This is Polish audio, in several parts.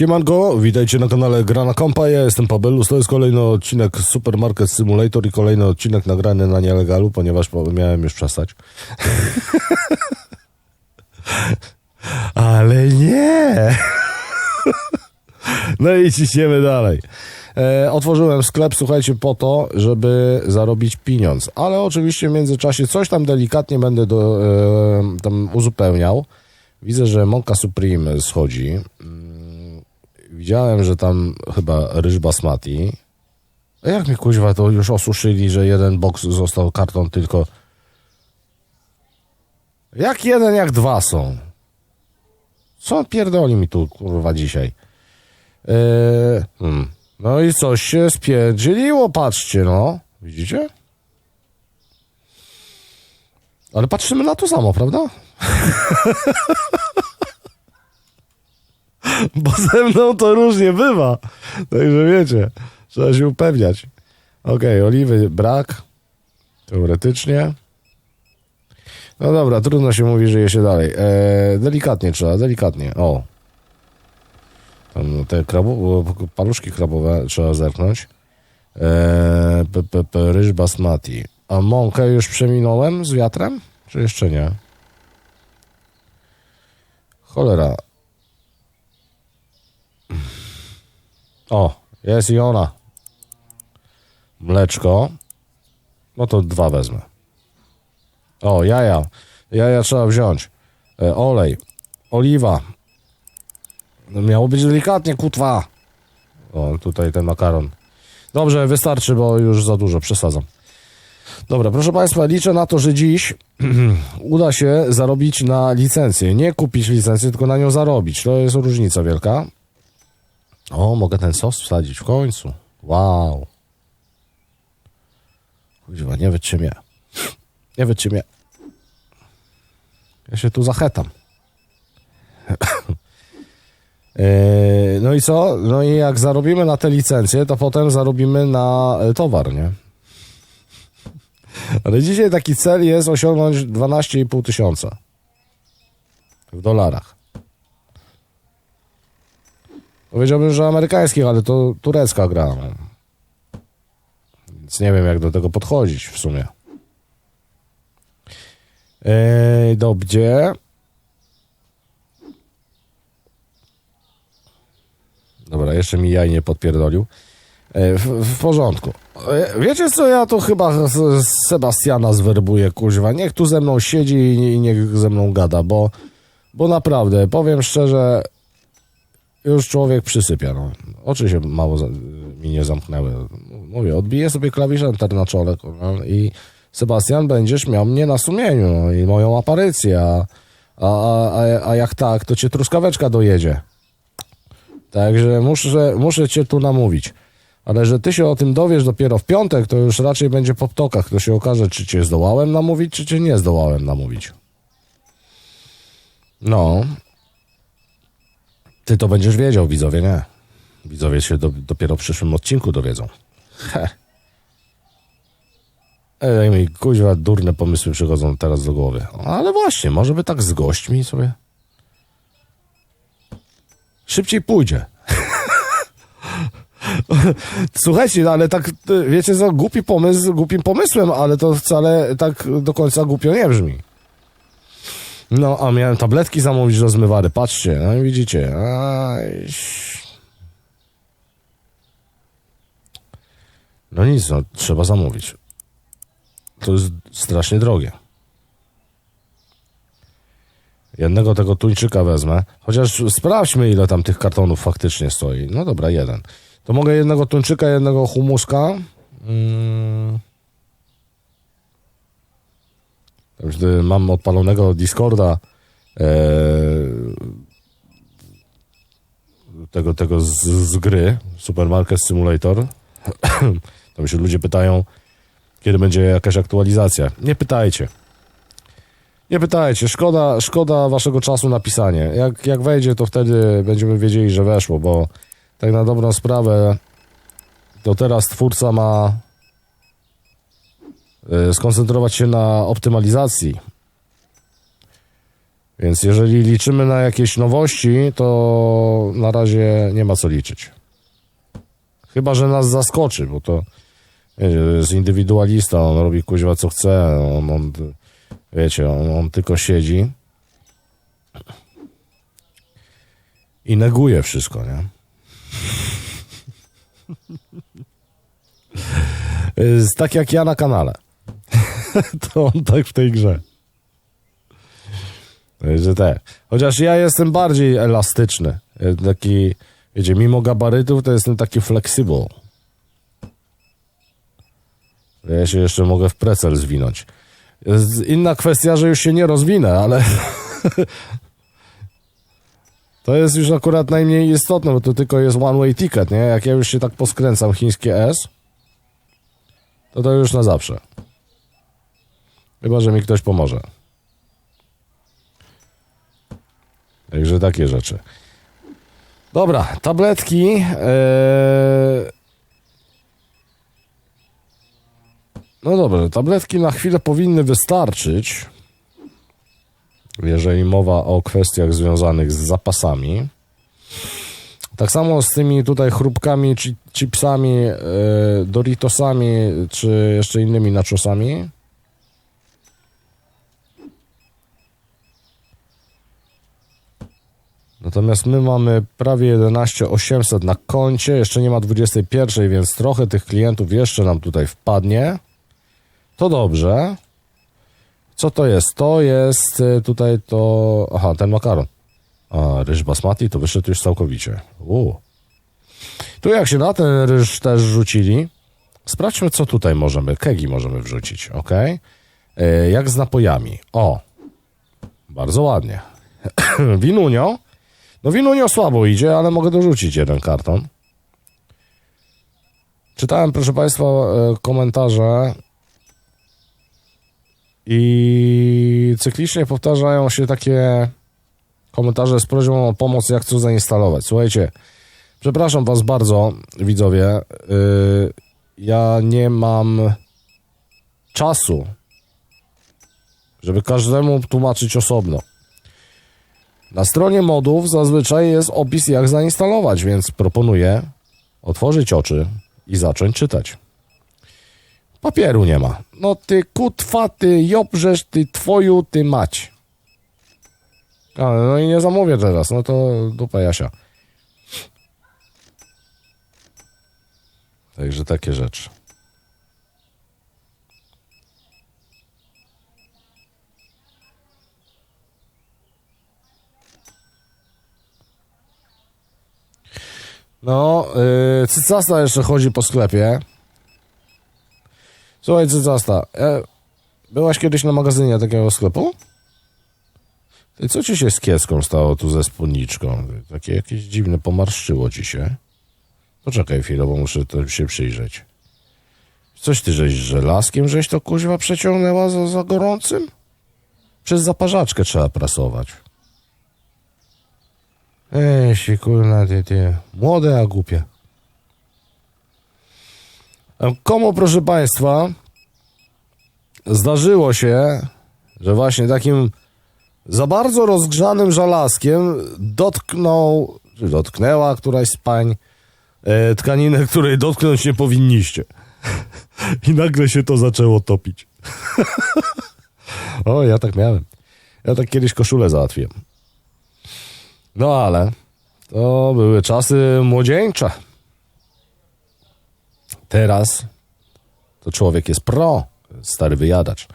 Siemanko, witajcie na kanale Grana Kompa, ja jestem Pabelus, to jest kolejny odcinek Supermarket Simulator i kolejny odcinek nagrany na nielegalu, ponieważ po- miałem już przestać. Ale nie! No i ciśniemy dalej. E, otworzyłem sklep, słuchajcie, po to, żeby zarobić pieniądz. Ale oczywiście w międzyczasie coś tam delikatnie będę do, e, tam uzupełniał. Widzę, że mąka Supreme schodzi. Widziałem, że tam chyba ryż basmati. Jak mi kuźwa to już osuszyli, że jeden boks został karton tylko... Jak jeden, jak dwa są. Co pierdoli mi tu, kurwa, dzisiaj? Eee, hmm. No i coś się spierdzieliło, patrzcie, no. Widzicie? Ale patrzymy na to samo, prawda? Bo ze mną to różnie bywa. Także wiecie, trzeba się upewniać. Okej, oliwy brak. Teoretycznie. No dobra, trudno się mówi, że je się dalej. Eee, delikatnie trzeba, delikatnie. O. Tam te krabo, paluszki krabowe trzeba zerknąć. Eee, p, p, ryż basmati. A mąkę już przeminąłem z wiatrem? Czy jeszcze nie? Cholera. O, jest i ona. Mleczko. No to dwa wezmę. O, jaja. Jaja trzeba wziąć. E, olej. Oliwa. No miało być delikatnie, kutwa. O, tutaj ten makaron. Dobrze, wystarczy, bo już za dużo, przesadzam. Dobra, proszę Państwa, liczę na to, że dziś uda się zarobić na licencję. Nie kupić licencję, tylko na nią zarobić. To jest różnica wielka. O, mogę ten sos wsadzić w końcu. Wow. Kuźwa, nie wytrzymię. Nie wytrzymię. Ja się tu zachetam. Yy, No i co? No i jak zarobimy na te licencje, to potem zarobimy na e, towar, nie? Ale dzisiaj taki cel jest osiągnąć 12,5 tysiąca w dolarach. Powiedziałbym, że amerykańskich, ale to turecka gra. No. Więc nie wiem, jak do tego podchodzić w sumie. Eee, dobrze. Dobra, jeszcze mi jaj nie podpierdolił. E, W, w porządku. E, Wiecie co, ja to chyba z, Sebastiana zwerbuję, kuźwa. Niech tu ze mną siedzi i niech ze mną gada, bo, bo naprawdę, powiem szczerze, już człowiek przysypia. No. Oczy się mało za, mi nie zamknęły. Mówię, odbiję sobie klawisz enter na czole i Sebastian, będziesz miał mnie na sumieniu no, i moją aparycję, a, a, a, a, a jak tak, to cię truskaweczka dojedzie. Także muszę, muszę cię tu namówić. Ale że ty się o tym dowiesz dopiero w piątek, to już raczej będzie po ptokach. To się okaże, czy cię zdołałem namówić, czy cię nie zdołałem namówić. No. Ty to będziesz wiedział, widzowie, nie? Widzowie się do, dopiero w przyszłym odcinku dowiedzą. He. Ej, mi kuźwa durne pomysły przychodzą teraz do głowy. Ale właśnie, może by tak z gośćmi sobie... Szybciej pójdzie. Słuchajcie, no ale tak, y, wiecie co, głupi pomysł, głupim pomysłem, ale to wcale tak do końca głupio nie brzmi. No, a miałem tabletki zamówić do zmywary, patrzcie, no i widzicie. No nic, no, trzeba zamówić. To jest strasznie drogie. Jednego tego tuńczyka wezmę. Chociaż sprawdźmy, ile tam tych kartonów faktycznie stoi. No dobra, jeden. To mogę jednego tuńczyka, jednego humuska. Mm. Także mam odpalonego Discorda. E, tego, tego z, z gry Supermarket Simulator. Tam się ludzie pytają, kiedy będzie jakaś aktualizacja. Nie pytajcie. Nie pytajcie, szkoda, szkoda waszego czasu na pisanie. Jak, jak wejdzie, to wtedy będziemy wiedzieli, że weszło, bo tak na dobrą sprawę to teraz twórca ma skoncentrować się na optymalizacji. Więc jeżeli liczymy na jakieś nowości, to na razie nie ma co liczyć. Chyba, że nas zaskoczy, bo to jest indywidualista, on robi kuźwa co chce, on, on wiecie, on, on tylko siedzi i neguje wszystko, nie? Jest tak jak ja na kanale. to on tak w tej grze. Że tak. Chociaż ja jestem bardziej elastyczny. Taki, wiecie, mimo gabarytów to jestem taki flexible. Ja się jeszcze mogę w precel zwinąć. Inna kwestia, że już się nie rozwinę, ale to jest już akurat najmniej istotne, bo to tylko jest one way ticket, nie? Jak ja już się tak poskręcam chińskie S, to to już na zawsze. Chyba, że mi ktoś pomoże. Także takie rzeczy. Dobra, tabletki. Eee... No dobrze, tabletki na chwilę powinny wystarczyć, jeżeli mowa o kwestiach związanych z zapasami. Tak samo z tymi tutaj chrupkami, chi- chipsami, e, Doritosami, czy jeszcze innymi nachosami. Natomiast my mamy prawie 11 800 na koncie, jeszcze nie ma 21, więc trochę tych klientów jeszcze nam tutaj wpadnie. To dobrze. Co to jest? To jest y, tutaj to... Aha, ten makaron. A, ryż basmati to wyszedł już całkowicie. U. Tu jak się na ten ryż też rzucili, sprawdźmy co tutaj możemy. Kegi możemy wrzucić, ok? Jak z napojami. O, bardzo ładnie. Winunio. No winunio słabo idzie, ale mogę dorzucić jeden karton. Czytałem, proszę Państwa, e, komentarze i cyklicznie powtarzają się takie komentarze z prośbą o pomoc, jak co zainstalować. Słuchajcie, przepraszam Was bardzo, widzowie. Yy, ja nie mam czasu, żeby każdemu tłumaczyć osobno. Na stronie modów zazwyczaj jest opis, jak zainstalować, więc proponuję otworzyć oczy i zacząć czytać. Papieru nie ma. No ty kutwa, ty jobrzesz, ty twoju, ty mać. Ale no i nie zamówię teraz, no to dupa Jasia. Także takie rzeczy. No, yy, Cycasta jeszcze chodzi po sklepie. Słuchaj, Cycasta, e, byłaś kiedyś na magazynie takiego sklepu? Ty, co ci się z kieską stało tu ze spódniczką? Takie jakieś dziwne pomarszczyło ci się. Poczekaj chwilę, bo muszę to się przyjrzeć. Coś ty żeś żelazkiem, żeś to kuźwa przeciągnęła za, za gorącym? Przez zaparzaczkę trzeba prasować. Ej, się kurna, ty, ty. Młode, a głupie. Komu, proszę Państwa, zdarzyło się, że właśnie takim za bardzo rozgrzanym żelazkiem dotknął, czy dotknęła któraś z pań e, tkaninę, której dotknąć nie powinniście. I nagle się to zaczęło topić. o, ja tak miałem. Ja tak kiedyś koszulę załatwiłem. No ale to były czasy młodzieńcze. Teraz to człowiek jest pro, stary wyjadacz.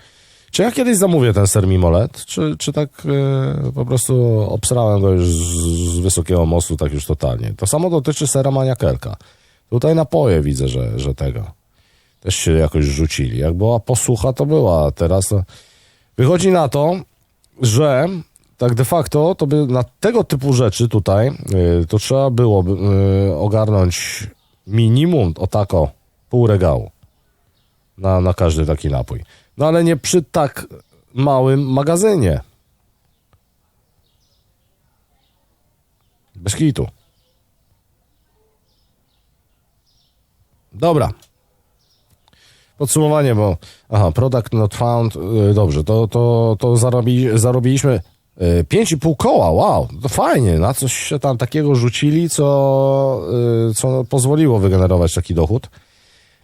Czy ja kiedyś zamówię ten ser mimolet, czy, czy tak e, po prostu obsrałem go już z, z wysokiego mostu, tak już totalnie. To samo dotyczy sera maniakelka. Tutaj napoje widzę, że, że tego też się jakoś rzucili. Jak była posłucha, to była, teraz wychodzi na to, że tak de facto to by na tego typu rzeczy tutaj y, to trzeba byłoby y, ogarnąć minimum o tako pół regału na, na każdy taki napój. No ale nie przy tak małym magazynie. Bez kitu. Dobra. Podsumowanie, bo aha, product not found, y, dobrze, to, to, to zarobi, zarobiliśmy E, Pięć i pół koła, wow, to fajnie, na coś się tam takiego rzucili, co, e, co pozwoliło wygenerować taki dochód,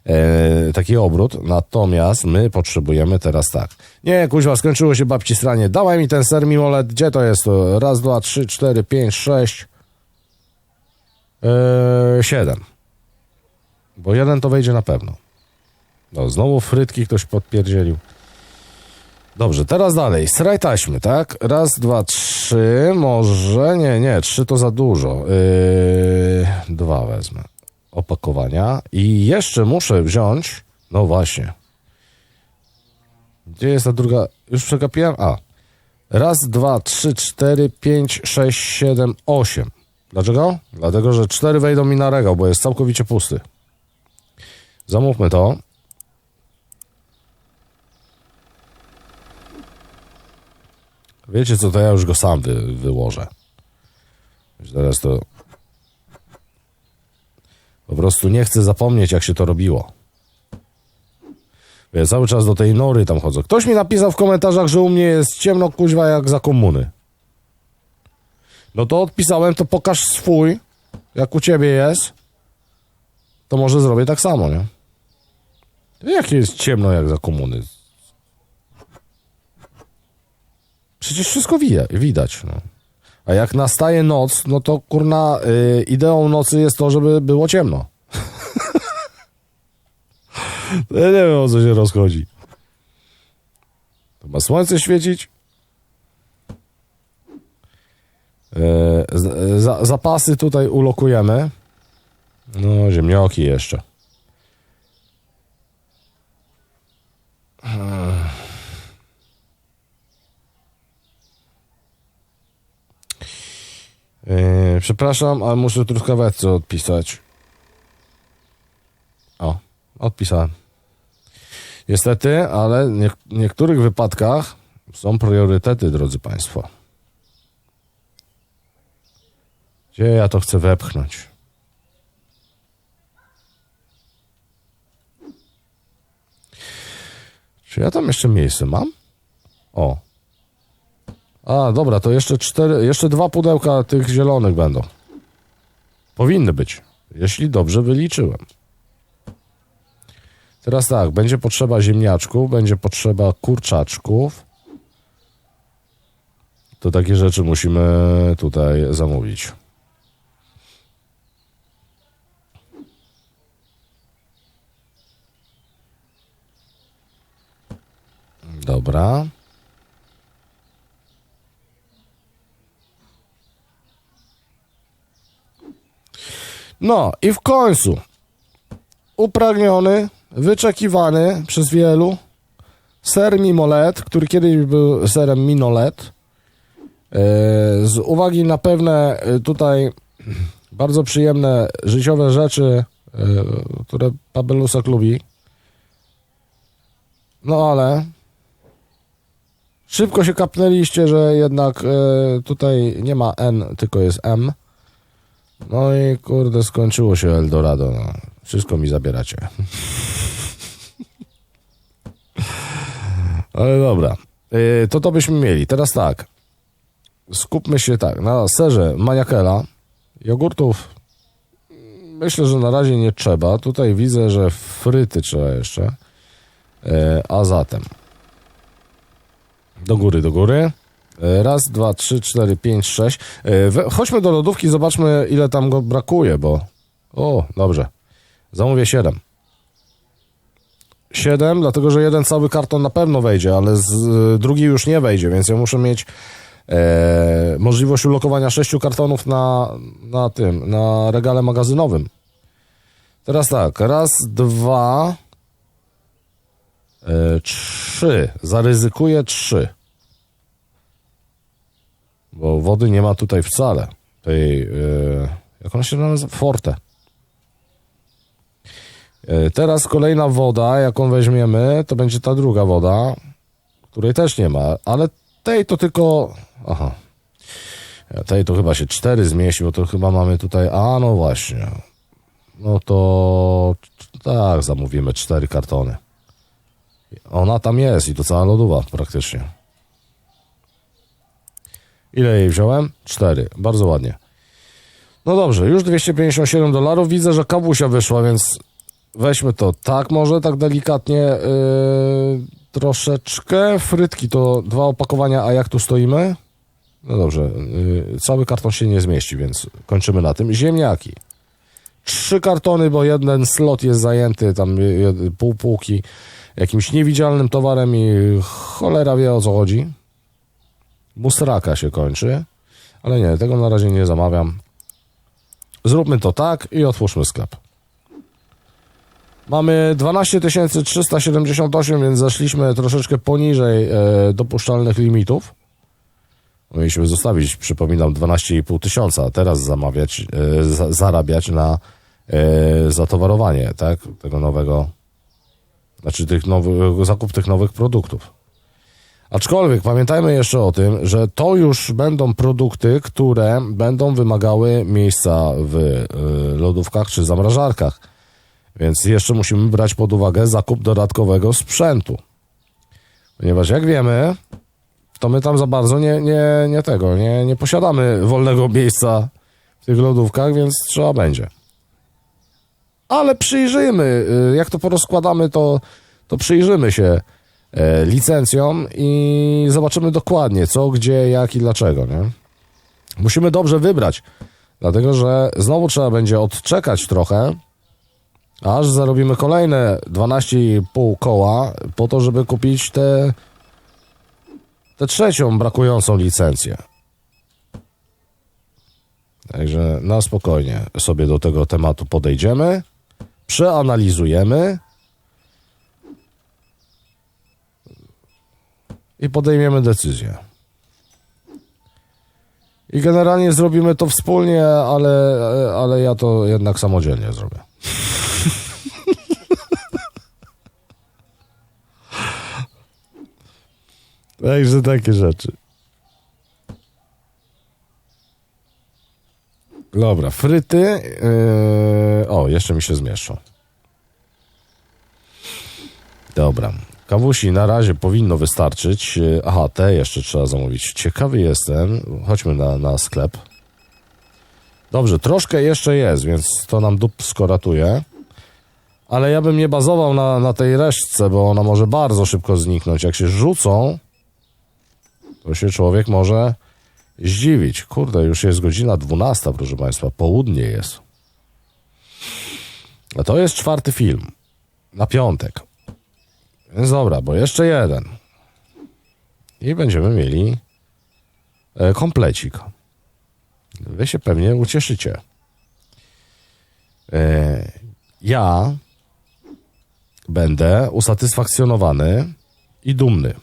e, taki obrót, natomiast my potrzebujemy teraz tak. Nie, kuźwa, skończyło się babci stranie, dawaj mi ten ser mimolet, gdzie to jest? Raz, dwa, trzy, cztery, pięć, sześć, e, siedem. Bo jeden to wejdzie na pewno. No, znowu frytki ktoś podpierdzielił. Dobrze, teraz dalej. Sraj taśmy, tak? Raz, dwa, trzy, może... Nie, nie, trzy to za dużo. Yy, dwa wezmę. Opakowania. I jeszcze muszę wziąć... No właśnie. Gdzie jest ta druga... Już przegapiłem? A. Raz, dwa, trzy, cztery, pięć, sześć, siedem, osiem. Dlaczego? Dlatego, że cztery wejdą mi na regał, bo jest całkowicie pusty. Zamówmy to. Wiecie co, to ja już go sam wy, wyłożę. Już Teraz to... Po prostu nie chcę zapomnieć, jak się to robiło. Ja cały czas do tej nory tam chodzę. Ktoś mi napisał w komentarzach, że u mnie jest ciemno kuźwa jak za komuny. No to odpisałem, to pokaż swój, jak u ciebie jest. To może zrobię tak samo, nie? Jakie jest ciemno jak za komuny? Przecież wszystko widać, no. A jak nastaje noc, no to kurna, y, ideą nocy jest to, żeby było ciemno. ja nie wiem o co się rozchodzi. To ma słońce świecić? E, za, zapasy tutaj ulokujemy. No, ziemnioki jeszcze. Yy, przepraszam, ale muszę truskaweczce odpisać. O, odpisałem. Niestety, ale w niek- niektórych wypadkach są priorytety, drodzy Państwo. Gdzie ja to chcę wepchnąć? Czy ja tam jeszcze miejsce mam? O, a, dobra, to jeszcze cztery, jeszcze dwa pudełka tych zielonych będą. Powinny być, jeśli dobrze wyliczyłem. Teraz tak, będzie potrzeba ziemniaczków, będzie potrzeba kurczaczków. To takie rzeczy musimy tutaj zamówić. Dobra. No i w końcu upragniony, wyczekiwany przez wielu ser Mimolet, który kiedyś był serem Minolet. E, Z uwagi na pewne e, tutaj bardzo przyjemne życiowe rzeczy, e, które Pabelusek lubi. No ale szybko się kapnęliście, że jednak tutaj nie ma N, tylko jest M. No i kurde, skończyło się Eldorado. No. Wszystko mi zabieracie. Ale dobra. Yy, to to byśmy mieli. Teraz tak. Skupmy się tak. Na serze maniakela. Jogurtów myślę, że na razie nie trzeba. Tutaj widzę, że fryty trzeba jeszcze. Yy, a zatem do góry, do góry. E, Raz, dwa, trzy, cztery, pięć, sześć. E, Chodźmy do lodówki, zobaczmy ile tam go brakuje, bo... O, dobrze. Zamówię siedem. Siedem, dlatego że jeden cały karton na pewno wejdzie, ale z, e, drugi już nie wejdzie, więc ja muszę mieć e, możliwość ulokowania sześciu kartonów na, na tym, na regale magazynowym. Teraz tak, raz, dwa, e, trzy. Zaryzykuję trzy. Bo wody nie ma tutaj wcale. Tej, yy, jak ona się nazywa? Forte. Yy, teraz kolejna woda, jaką weźmiemy, to będzie ta druga woda, której też nie ma, ale tej to tylko... Aha. Tej to chyba się cztery zmieści, bo to chyba mamy tutaj... A, no właśnie. No to... Tak, zamówimy cztery kartony. Ona tam jest i to cała lodowa praktycznie. Ile jej wziąłem? Cztery. Bardzo ładnie. No dobrze, już 257 dolarów. Widzę, że kawusia wyszła, więc weźmy to tak może, tak delikatnie yy, troszeczkę. Frytki to dwa opakowania, a jak tu stoimy? No dobrze, yy, cały karton się nie zmieści, więc kończymy na tym. Ziemniaki. Trzy kartony, bo jeden slot jest zajęty, tam pół półki jakimś niewidzialnym towarem i cholera wie o co chodzi. Musraka się kończy, ale nie, tego na razie nie zamawiam. Zróbmy to tak i otwórzmy sklep. Mamy 12 378, więc zeszliśmy troszeczkę poniżej e, dopuszczalnych limitów. Mieliśmy zostawić, przypominam, 12,5 tysiąca, a teraz zamawiać, e, za, zarabiać na e, zatowarowanie, tak, tego nowego, znaczy tych nowych, zakup tych nowych produktów. Aczkolwiek pamiętajmy jeszcze o tym, że to już będą produkty, które będą wymagały miejsca w y, lodówkach czy zamrażarkach. Więc jeszcze musimy brać pod uwagę zakup dodatkowego sprzętu. Ponieważ jak wiemy, to my tam za bardzo nie, nie, nie tego, nie, nie posiadamy wolnego miejsca w tych lodówkach, więc trzeba będzie. Ale przyjrzyjmy, y, jak to porozkładamy, to, to przyjrzymy się e, licencjom i zobaczymy dokładnie co, gdzie, jak i dlaczego, nie? Musimy dobrze wybrać, dlatego że znowu trzeba będzie odczekać trochę, aż zarobimy kolejne 12,5 koła po to, żeby kupić tę tę trzecią brakującą licencję. Także na spokojnie sobie do tego tematu podejdziemy, przeanalizujemy i podejmiemy decyzję. I generalnie zrobimy to wspólnie, ale, ale ja to jednak samodzielnie zrobię. Także takie rzeczy. Dobra, fryty. Yy... O, jeszcze mi się zmieszczą. Dobra. Kawusi na razie powinno wystarczyć. Yy, Aha, te jeszcze trzeba zamówić. Ciekawy jestem. Chodźmy na, na sklep. Dobrze, troszkę jeszcze jest, więc to nam dupsko ratuje. Ale ja bym nie bazował na, na tej resztce, bo ona może bardzo szybko zniknąć. Jak się rzucą, to się człowiek może zdziwić. Kurde, już jest godzina 12, proszę Państwa, południe jest. A to jest czwarty film. Na piątek. Więc dobra, bo jeszcze jeden. I będziemy mieli e, komplecik. Wy się pewnie ucieszycie. E, ja będę usatysfakcjonowany i dumny.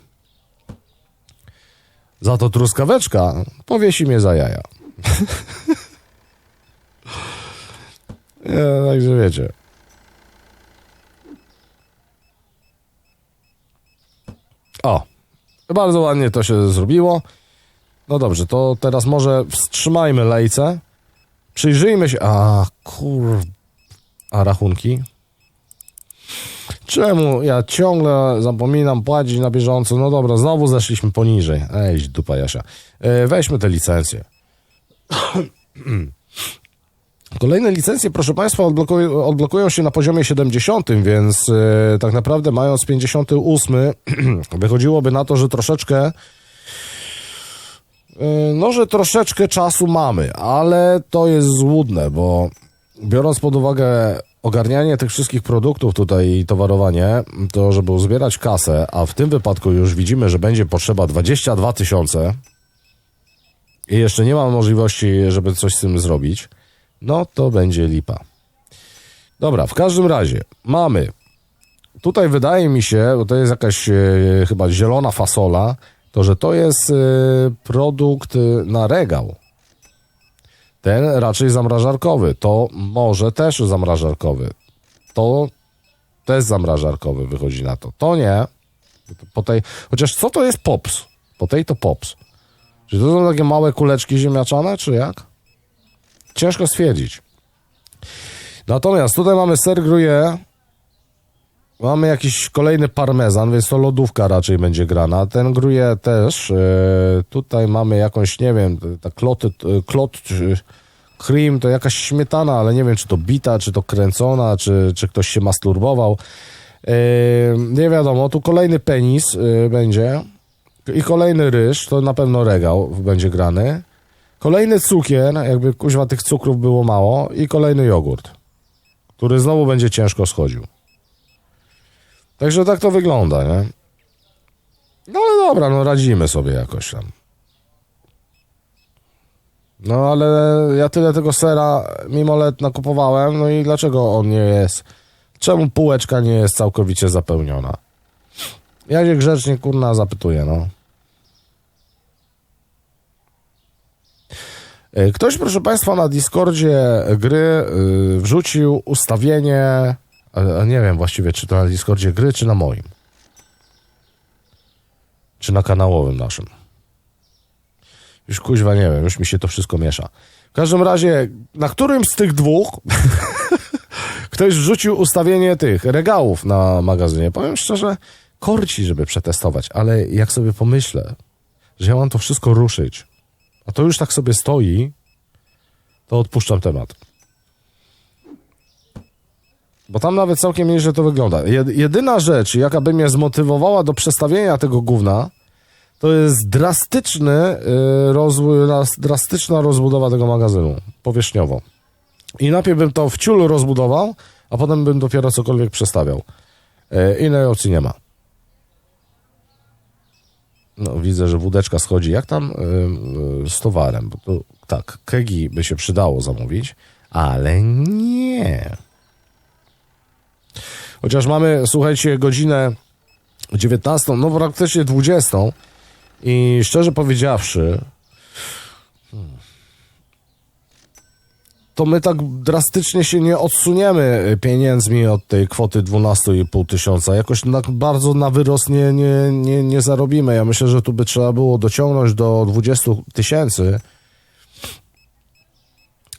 Za to truskaweczka powiesi mnie za jaja. Nie, także wiecie. O, bardzo ładnie to się zrobiło. No dobrze, to teraz może wstrzymajmy lejce. Przyjrzyjmy się. A, kur... A rachunki? Czemu ja ciągle zapominam płacić na bieżąco? No dobra, znowu zeszliśmy poniżej. Ej, dupa Jasia. E, weźmy te licencje. Kolejne licencje, proszę Państwa, odblokują, odblokują się na poziomie 70, więc e, tak naprawdę mając 58, wychodziłoby na to, że troszeczkę e, no, że troszeczkę czasu mamy, ale to jest złudne, bo biorąc pod uwagę ogarnianie tych wszystkich produktów tutaj i towarowanie, to żeby uzbierać kasę, a w tym wypadku już widzimy, że będzie potrzeba 22 tysiące i jeszcze nie ma możliwości, żeby coś z tym zrobić, no to będzie lipa. Dobra, w każdym razie mamy. Tutaj wydaje mi się, bo to jest jakaś e, chyba zielona fasola, to że to jest e, produkt e, na regał. Ten raczej zamrażarkowy. To może też zamrażarkowy. To też zamrażarkowy wychodzi na to. To nie. Po tej, chociaż co to jest pops? Po tej to pops. Czy to są takie małe kuleczki ziemniaczane, czy jak? Ciężko stwierdzić. Natomiast tutaj mamy ser gruyère Mamy jakiś kolejny parmezan, więc to lodówka raczej będzie grana. Ten gruje też. E, tutaj mamy jakąś, nie wiem, ta kloty, klot, czy cream, to jakaś śmietana, ale nie wiem, czy to bita, czy to kręcona, czy, czy ktoś się masturbował. E, nie wiadomo, tu kolejny penis e, będzie i kolejny ryż, to na pewno regał będzie grany. Kolejny cukier, jakby kuźwa tych cukrów było mało i kolejny jogurt, który znowu będzie ciężko schodził. Także tak to wygląda, nie? No ale dobra, no radzimy sobie jakoś tam. No ale ja tyle tego sera mimo let nakupowałem, no i dlaczego on nie jest? Czemu półeczka nie jest całkowicie zapełniona? Ja się grzecznie kurna zapytuję, no. Ktoś, proszę Państwa, na Discordzie gry y, wrzucił ustawienie, a nie wiem właściwie, czy to na Discordzie gry, czy na moim. Czy na kanałowym naszym. Już kuźwa nie wiem, już mi się to wszystko miesza. W każdym razie, na którym z tych dwóch ktoś wrzucił ustawienie tych regałów na magazynie. Powiem szczerze, korci, żeby przetestować, ale jak sobie pomyślę, że ja mam to wszystko ruszyć, a to już tak sobie stoi, to odpuszczam temat. Bo tam nawet całkiem nieźle to wygląda. Jed- Jedyna rzecz, jaka by mnie zmotywowała do przestawienia tego gówna, to jest drastyczny yy, rozwój, ras- drastyczna rozbudowa tego magazynu powierzchniowo. I najpierw bym to w ciulu rozbudował, a potem bym dopiero cokolwiek przestawiał. Yy, innej opcji nie ma. No, widzę, że wódeczka schodzi. Jak tam yy, z towarem? Bo to, tak, kegi by się przydało zamówić, ale nie. Chociaż mamy, słuchajcie, godzinę 19, no praktycznie 20 i szczerze powiedziawszy, to my tak drastycznie się nie odsuniemy pieniędzmi od tej kwoty 12,5 tysiąca. Jakoś tak bardzo na wyrost nie, nie, nie, nie zarobimy. Ja myślę, że tu by trzeba było dociągnąć do 20 tysięcy,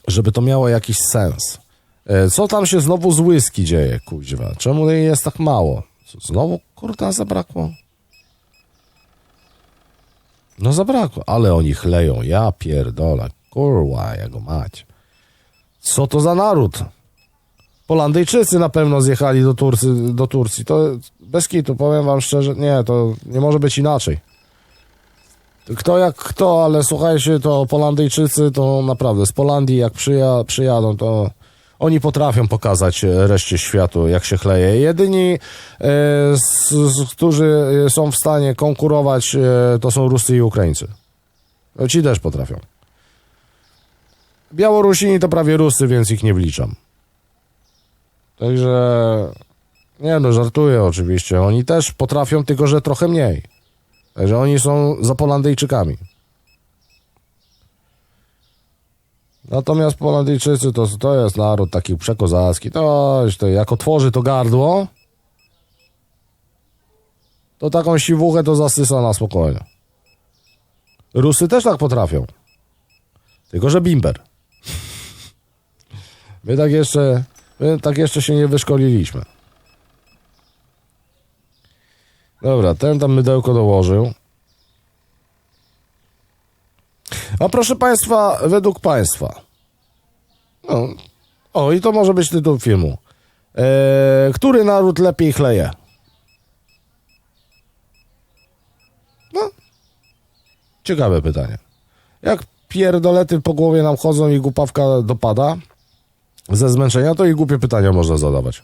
żeby to miało jakiś sens. E, Co tam się znowu z whisky dzieje, kuźwa? Czemu jej jest tak mało? Znowu kurta zabrakło? No zabrakło, ale oni chleją, ja pierdolę, kurwa, jego mać. Co to za naród? Polandyjczycy na pewno zjechali do, Turcy, do Turcji, to bez kitu, powiem wam szczerze, nie, to nie może być inaczej. Kto jak kto, ale słuchajcie, to Polandyjczycy to naprawdę z Polandii jak przyja, przyjadą, to oni potrafią pokazać reszcie światu, jak się chleje. Jedyni, e, z, z, którzy są w stanie konkurować, e, to są Ruscy i Ukraińcy. No, Ci też potrafią. Białorusini to prawie Rusy, więc ich nie wliczam. Także, nie no, żartuję oczywiście. Oni też potrafią, tylko że trochę mniej. Także oni są za Polandyjczykami. Natomiast Polandyjczycy to, to jest naród taki przekozacki. To, to jak otworzy to gardło, to taką siwuchę to zasysa na spokojnie. Rusy też tak potrafią. Tylko, że bimber. My tak jeszcze, my tak jeszcze się nie wyszkoliliśmy. Dobra, ten tam mydełko dołożył. A proszę Państwa, według Państwa. No, o, i to może być tytuł filmu. E, który naród lepiej chleje? No, ciekawe pytanie. Jak pierdolety po głowie nam chodzą i głupawka dopada ze zmęczenia, to i głupie pytania można zadawać.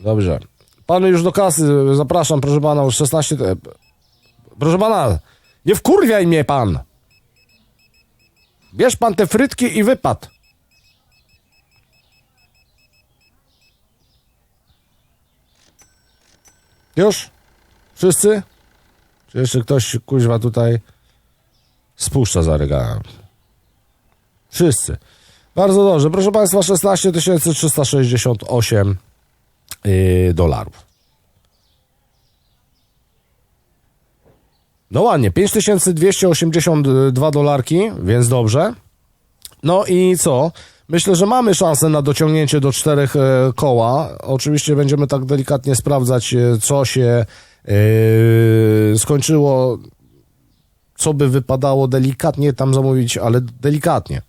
Dobrze. Pan już do kasy, zapraszam, proszę pana, już 16... te- Proszę pana, nie wkurwiaj mnie pan! Bierz pan te frytki i wypad. Już? Wszyscy? Czy jeszcze ktoś, kuźwa, tutaj spuszcza za? Wszyscy. Bardzo dobrze. Proszę Państwa, 16 368 yy, dolarów. No ładnie, 5282 dolarki, więc dobrze. No i co? Myślę, że mamy szansę na dociągnięcie do czterech e, koła. Oczywiście będziemy tak delikatnie sprawdzać, e, co się e, skończyło, co by wypadało delikatnie tam zamówić, ale delikatnie.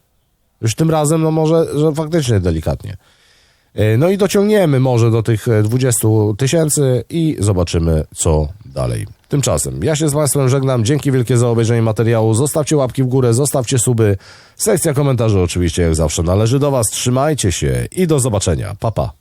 Już tym razem, no może, że faktycznie delikatnie. E, No i dociągniemy może do tych e, 20 tysięcy i zobaczymy, co dalej. Tymczasem ja się z Państwem żegnam. Dzięki wielkie za obejrzenie materiału. Zostawcie łapki w górę, zostawcie suby. Sekcja komentarzy oczywiście jak zawsze należy do Was. Trzymajcie się i do zobaczenia. Pa, pa.